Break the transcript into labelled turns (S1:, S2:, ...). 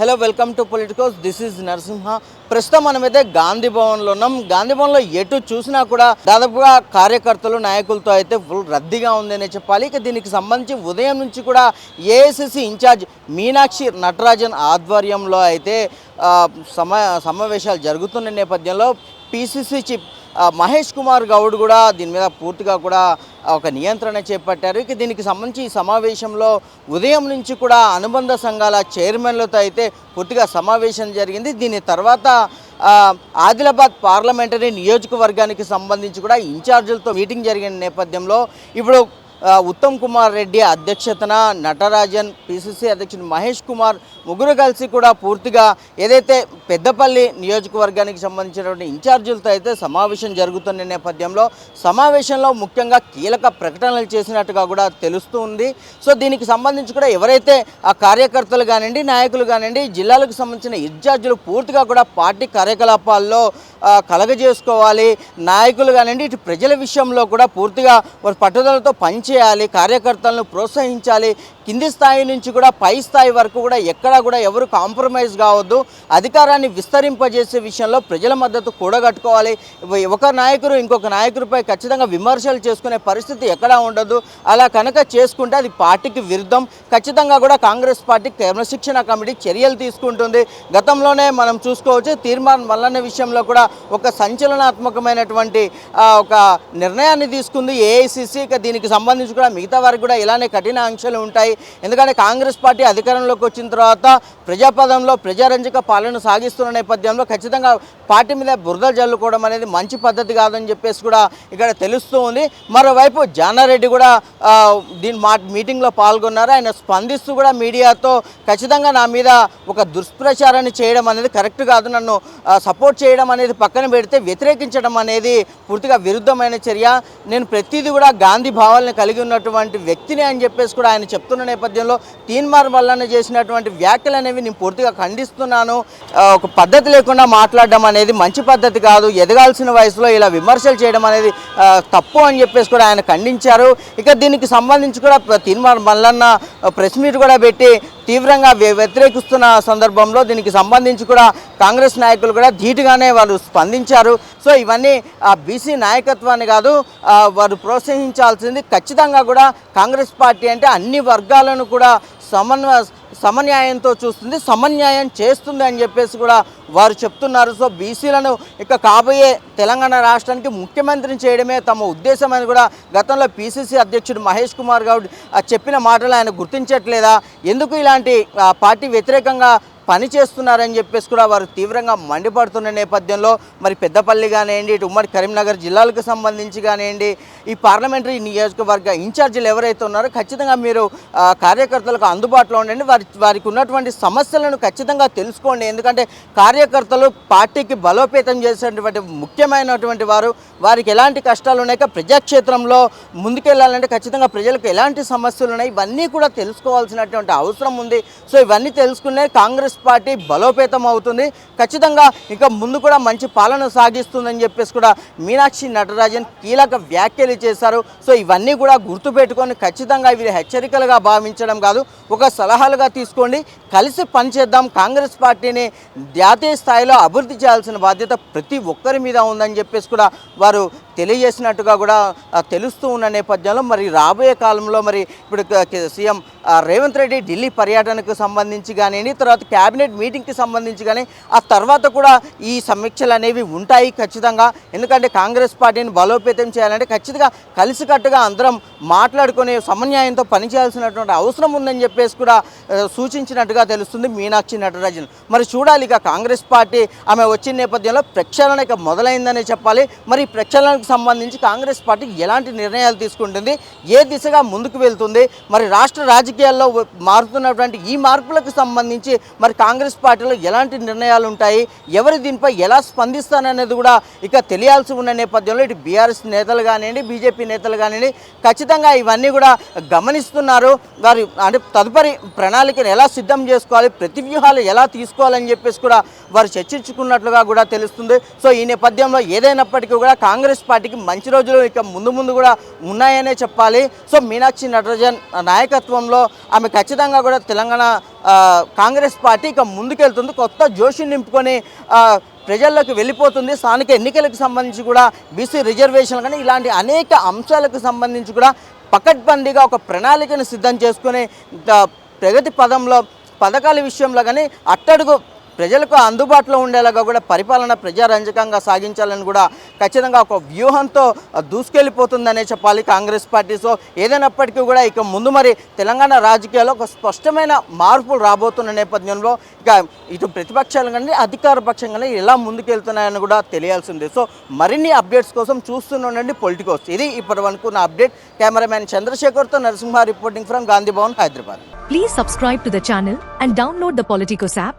S1: Hello welcome to Politicos this is Narasimha ప్రస్తుతం మనమైతే గాంధీ భవన్లో ఉన్నాం. గాంధీ భవన్లో ఎటు చూసినా కూడా దాదాపుగా కార్యకర్తలు నాయకులతో అయితే ఫుల్ రద్దీగా ఉందనే చెప్పాలి. ఇక దీనికి సంబంధించి ఉదయం నుంచి కూడా ఏఐసిసి ఇన్ఛార్జ్ మీనాక్షి నటరాజన్ ఆధ్వర్యంలో అయితే సమా సమ సమావేశాలు జరుగుతున్న నేపథ్యంలో పిసిసి చీఫ్ మహేష్ కుమార్ గౌడ్ కూడా దీని మీద పూర్తిగా కూడా ఒక నియంత్రణ చేపట్టారు. ఇక దీనికి సంబంధించి ఈ సమావేశంలో ఉదయం నుంచి కూడా అనుబంధ సంఘాల చైర్మన్లతో అయితే పూర్తిగా సమావేశం జరిగింది. దీని తర్వాత ఆదిలాబాద్ పార్లమెంటరీ నియోజకవర్గానికి సంబంధించి కూడా ఇన్ఛార్జీలతో మీటింగ్ జరిగిన నేపథ్యంలో ఇప్పుడు ఉత్తమ్ కుమార్ రెడ్డి అధ్యక్షతన నటరాజన్ పిసిసి అధ్యక్షుడు మహేష్ కుమార్ ముగ్గురు కలిసి కూడా పూర్తిగా ఏదైతే పెద్దపల్లి నియోజకవర్గానికి సంబంధించినటువంటి ఇన్ఛార్జీలతో అయితే సమావేశం జరుగుతున్న నేపథ్యంలో సమావేశంలో ముఖ్యంగా కీలక ప్రకటనలు చేసినట్టుగా కూడా తెలుస్తూ ఉంది. సో దీనికి సంబంధించి కూడా ఎవరైతే ఆ కార్యకర్తలు కానివ్వండి నాయకులు కానివ్వండి జిల్లాలకు సంబంధించిన ఇన్ఛార్జీలు పూర్తిగా కూడా పార్టీ కార్యకలాపాల్లో కలగజేసుకోవాలి. నాయకులు కానివ్వండి ఇటు ప్రజల విషయంలో కూడా పూర్తిగా వారి పట్టుదలతో పనిచేయాలి కార్యకర్తలను ప్రోత్సహించాలి. కింది స్థాయి నుంచి కూడా పై స్థాయి వరకు కూడా ఎక్కడ కూడా ఎవరు కాంప్రమైజ్ కావద్దు. అధికారాన్ని విస్తరింపజేసే విషయంలో ప్రజల మద్దతు కూడగట్టుకోవాలి. ఒక నాయకుడు ఇంకొక నాయకుడిపై ఖచ్చితంగా విమర్శలు చేసుకునే పరిస్థితి ఎక్కడా ఉండదు. అలా కనుక చేసుకుంటే అది పార్టీకి విరుద్ధం. ఖచ్చితంగా కూడా కాంగ్రెస్ పార్టీ క్రమశిక్షణ కమిటీ చర్యలు తీసుకుంటుంది. గతంలోనే మనం చూసుకోవచ్చు తీర్మానం మల్లన్న విషయంలో కూడా ఒక సంచలనాత్మకమైనటువంటి ఒక నిర్ణయాన్ని తీసుకుంది ఏఐసిసి. ఇక దీనికి సంబంధించి కూడా మిగతా వారికి కూడా ఇలానే కఠిన ఆంక్షలు ఉంటాయి. ఎందుకంటే కాంగ్రెస్ పార్టీ అధికారంలోకి వచ్చిన తర్వాత ప్రజాపదంలో ప్రజారంజక పాలన సాగిస్తున్న నేపథ్యంలో ఖచ్చితంగా పార్టీ మీద బురద జల్లుకోవడం అనేది మంచి పద్ధతి కాదని చెప్పేసి కూడా ఇక్కడ తెలుస్తూ ఉంది. మరోవైపు జానారెడ్డి కూడా దీని మా మీటింగ్లో పాల్గొన్నారు. ఆయన స్పందిస్తూ కూడా మీడియాతో ఖచ్చితంగా నా మీద ఒక దుష్ప్రచారాన్ని చేయడం అనేది కరెక్ట్ కాదు. నన్ను సపోర్ట్ చేయడం అనేది పక్కన పెడితే వ్యతిరేకించడం అనేది పూర్తిగా విరుద్ధమైన చర్య. నేను ప్రతిదీ కూడా గాంధీ భావాలను కలిగి ఉన్నటువంటి వ్యక్తిని అని చెప్పేసి కూడా ఆయన చెప్తున్న నేపథ్యంలో తీన్మార్ వల్లనే చేసినటువంటి వ్యాఖ్యలు అనేవి నేను పూర్తిగా ఖండిస్తున్నాను. ఒక పద్ధతి లేకుండా మాట్లాడడం అనేది మంచి పద్ధతి కాదు. ఎదగాల్సిన వయసులో ఇలా విమర్శలు చేయడం అనేది తప్పు అని చెప్పేసి కూడా ఆయన ఖండించారు. ఇక దీనికి సంబంధించి కూడా ప్ర- మల్లన్న ప్రెస్ మీట్ కూడా పెట్టి తీవ్రంగా వ్య- వ్యతిరేకిస్తున్న సందర్భంలో దీనికి సంబంధించి కూడా కాంగ్రెస్ నాయకులు కూడా ధీటుగానే వారు స్పందించారు. సో ఇవన్నీ ఆ బీసీ నాయకత్వాన్ని కాదు వారు ప్రోత్సహించాల్సింది ఖచ్చితంగా కూడా కాంగ్రెస్ పార్టీ అంటే అన్ని వర్గాలను కూడా సమన్వయ సమన్యాయంతో చూస్తుంది సమన్యాయం చేస్తుంది అని చెప్పేసి కూడా వారు చెప్తున్నారు. సో బీసీలను ఇక కాబోయే తెలంగాణ రాష్ట్రానికి ముఖ్యమంత్రిని చేయడమే తమ ఉద్దేశం అని కూడా గతంలో పీసీసీ అధ్యక్షుడు మహేష్ కుమార్ గౌడ్ చెప్పిన మాటలు ఆయన గుర్తించట్లేదా? ఎందుకు ఇలాంటి పార్టీ వ్యతిరేకంగా పని చేస్తున్నారని చెప్పేసి కూడా వారు తీవ్రంగా మండిపడుతున్న నేపథ్యంలో మరి పెద్దపల్లి కానివ్వండి ఇటు ఉమ్మడి కరీంనగర్ జిల్లాలకు సంబంధించి కానివ్వండి ఈ పార్లమెంటరీ నియోజకవర్గ ఇన్ఛార్జీలు ఎవరైతే ఉన్నారో ఖచ్చితంగా మీరు కార్యకర్తలకు అందుబాటులో ఉండండి. వారి వారికి ఉన్నటువంటి సమస్యలను ఖచ్చితంగా తెలుసుకోండి. ఎందుకంటే కార్యకర్తలు పార్టీకి బలోపేతం చేసేటువంటి ముఖ్యమైనటువంటి వారు వారికి ఎలాంటి కష్టాలు ఉన్నాయి ప్రజాక్షేత్రంలో ముందుకెళ్ళాలంటే ఖచ్చితంగా ప్రజలకు ఎలాంటి సమస్యలు ఉన్నాయి ఇవన్నీ కూడా తెలుసుకోవాల్సినటువంటి అవసరం ఉంది. సో ఇవన్నీ తెలుసుకునే కాంగ్రెస్ పార్టీ బలోపేతం అవుతుంది. ఖచ్చితంగా ఇంకా ముందు కూడా మంచి పాలన సాగిస్తుందని చెప్పేసి కూడా మీనాక్షి నటరాజన్ కీలక వ్యాఖ్యలు చేశారు. సో ఇవన్నీ కూడా గుర్తుపెట్టుకొని ఖచ్చితంగా వీరి హెచ్చరికలుగా భావించడం కాదు. ఒక సలహాలుగా తీసుకోండి. కలిసి పనిచేద్దాం. కాంగ్రెస్ పార్టీని జాతీయ స్థాయిలో అభివృద్ధి చేయాల్సిన బాధ్యత ప్రతి ఒక్కరి మీద ఉందని చెప్పేసి కూడా వారు తెలియజేసినట్టుగా కూడా తెలుస్తూ ఉన్న నేపథ్యంలో మరి రాబోయే కాలంలో మరి ఇప్పుడు సీఎం రేవంత్ రెడ్డి ఢిల్లీ పర్యటనకు సంబంధించి కానివ్వండి తర్వాత క్యాబినెట్ మీటింగ్కి సంబంధించి కానీ ఆ తర్వాత కూడా ఈ సమీక్షలు అనేవి ఉంటాయి ఖచ్చితంగా. ఎందుకంటే కాంగ్రెస్ పార్టీని బలోపేతం చేయాలంటే ఖచ్చితంగా కలిసికట్టుగా అందరం మాట్లాడుకునే సమన్యాయంతో పనిచేయాల్సినటువంటి అవసరం ఉందని చెప్పేసి కూడా సూచించినట్టుగా సూచించినట్టుగా తెలుస్తుంది మీనాక్షి నటరాజన్. మరి చూడాలి ఇక కాంగ్రెస్ పార్టీ ఆమె వచ్చిన నేపథ్యంలో ప్రక్షాళన ఇక మొదలైందనే చెప్పాలి. మరి ప్రక్షాళనకు సంబంధించి కాంగ్రెస్ పార్టీ ఎలాంటి నిర్ణయాలు తీసుకుంటుంది? ఏ దిశగా ముందుకు వెళ్తుంది? మరి రాష్ట్ర రాజకీయాల్లో మారుతున్నటువంటి ఈ మార్పులకు సంబంధించి మరి కాంగ్రెస్ పార్టీలో ఎలాంటి నిర్ణయాలు ఉంటాయి? ఎవరు దీనిపై ఎలా స్పందిస్తారనేది కూడా ఇక తెలియాల్సి ఉన్న నేపథ్యంలో ఇటు బీఆర్ఎస్ నేతలు కానివ్వండి బీజేపీ నేతలు కానివ్వండి ఖచ్చితంగా ఇవన్నీ కూడా గమనిస్తున్నారు. వారి అంటే తదుపరి ప్రణాళికను ఎలా సిద్ధం చేసుకోవాలి ప్రతి వ్యూహాలు ఎలా తీసుకోవాలని చెప్పేసి కూడా వారు చర్చించుకున్నట్లుగా కూడా తెలుస్తుంది. సో ఈ నేపథ్యంలో ఏదైనప్పటికీ కూడా కాంగ్రెస్ పార్టీకి మంచి రోజులు ఇక ముందు ముందు కూడా ఉన్నాయనే చెప్పాలి. సో మీనాక్షి నటరాజన్ నాయకత్వంలో ఆమె ఖచ్చితంగా కూడా తెలంగాణ కాంగ్రెస్ పార్టీ ఇక ముందుకెళ్తుంది. కొత్త జోషి నింపుకొని ప్రజల్లోకి వెళ్ళిపోతుంది. స్థానిక ఎన్నికలకు సంబంధించి కూడా బీసీ రిజర్వేషన్లు కానీ ఇలాంటి అనేక అంశాలకు సంబంధించి కూడా పకడ్బందీగా ఒక ప్రణాళికను సిద్ధం చేసుకుని ప్రగతి పదంలో పథకాల విషయంలో కానీ అట్టడుగు ప్రజలకు అందుబాటులో ఉండేలాగా కూడా పరిపాలన ప్రజారంజకంగా సాగించాలని కూడా ఖచ్చితంగా ఒక వ్యూహంతో దూసుకెళ్ళిపోతుందనే చెప్పాలి కాంగ్రెస్ పార్టీ. సో ఏదైనప్పటికీ కూడా ఇక ముందు మరి తెలంగాణ రాజకీయాల్లో ఒక స్పష్టమైన మార్పులు రాబోతున్న నేపథ్యంలో ఇక ఇటు ప్రతిపక్షాలు కానీ అధికార పక్షం కానీ ఎలా ముందుకెళ్తున్నాయని కూడా తెలియాల్సిందే. సో మరిన్ని అప్డేట్స్ కోసం చూస్తూనే పొలిటికోస్. ఇది ఇప్పటి వరకు నా update. Cameraman చంద్రశేఖర్తో Narasimha reporting from Gandhi Bhavan Hyderabad.
S2: Please subscribe to the channel and download the Politicos app